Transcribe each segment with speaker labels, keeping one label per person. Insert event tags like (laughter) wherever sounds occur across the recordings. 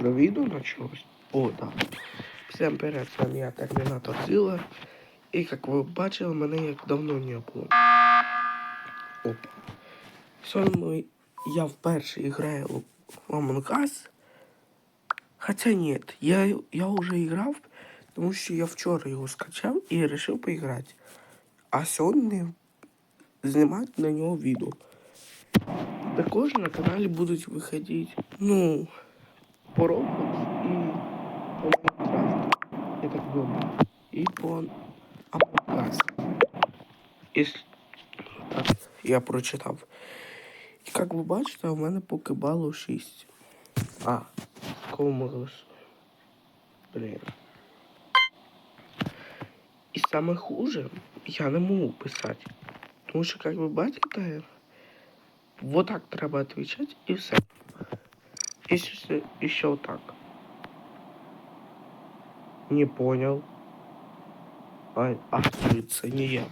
Speaker 1: уже відео началось. О, да. Всем привет, с вами я, Терминатор Зила. И как ви бачили, мене як давно не було. Опа. Сьогодні я вперше граю в Among Us. Хотя нет, я, я уже играл, тому що я вчора його скачав і вирішив поіграти. А сьогодні знімати на нього відео. Також на каналі будуть виходити, ну, по Roblox і по Minecraft, я і по Among Us. Так, я прочитав. І як ви бачите, у мене поки балу 6. А, кого голосуємо? Блін. І саме хуже, я не можу писати. Тому що, як ви бачите, вот так треба отвечать і все. І ще, і ще отак. Не понял. А, а, це не я.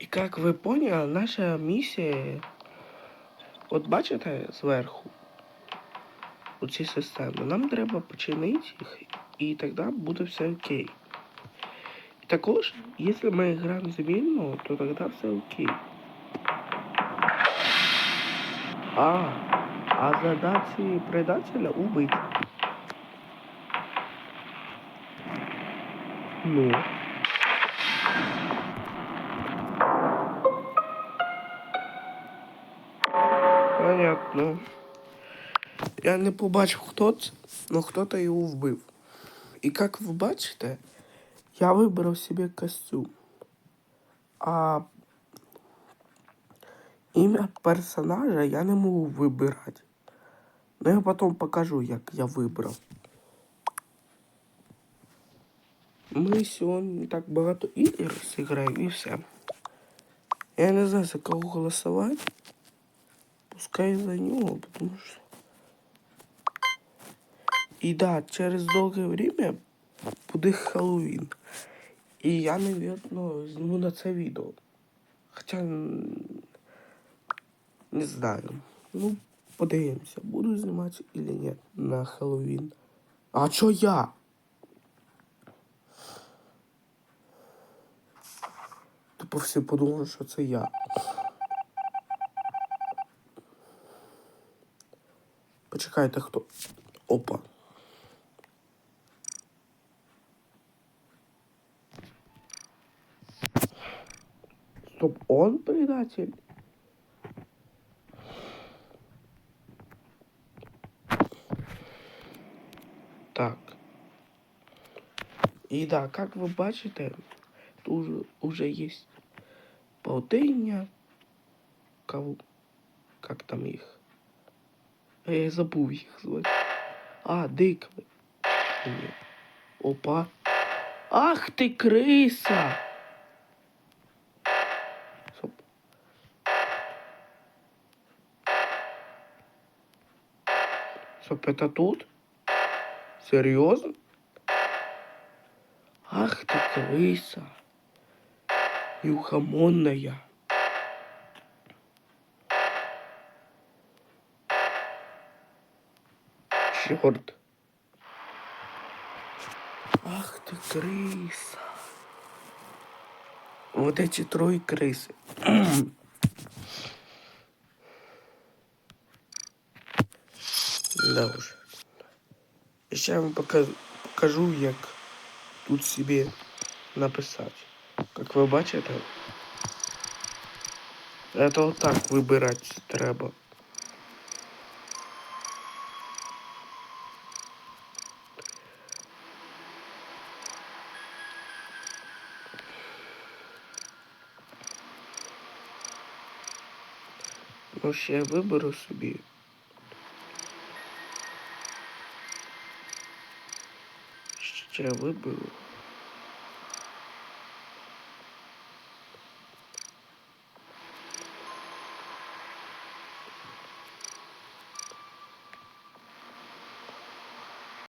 Speaker 1: І як ви поняли, наша місія, от бачите зверху, у ці системи, нам треба починити їх, і тоді буде все окей. Також, якщо ми граємо звільно, то тоді все окей. А, а задачі предателя убить. Ну. Понятно. Я не побачив, хто це, але хто-то його вбив. І як ви бачите, я вибрав собі костюм. А ім'я персонажа я не можу вибирати. Ну я потім покажу, як я вибрав. Ми сьогодні так багато ігор зіграємо і все. Я не знаю, за кого голосувати. Пускай за нього, потому что... І да, через довге время буде Хэллоуін. І я, наверное, зніму на це відео. Хоча не знаю. Ну, подивимося, буду знімати или ні на Хэллоуін. А чо я? Тупо всі подумали, що це я. Почекайте, хто. Опа. Стоп, он предатель? Так. І да, як ви бачите, тут уже, є паутиня. Кого? Как там їх? А я забув їх звати. А, дикви. Опа. Ах ти криса! Стоп, это тут? Серьезно? Ах ты крыса. Неухомонная. Черт. Ах ты крыса. Вот эти трое крысы. (clears throat) да уж. Сейчас я вам покажу, як тут собі написати. Як ви бачите, це отак вибирати треба. Ну, ще я виберу собі. Ще виберу.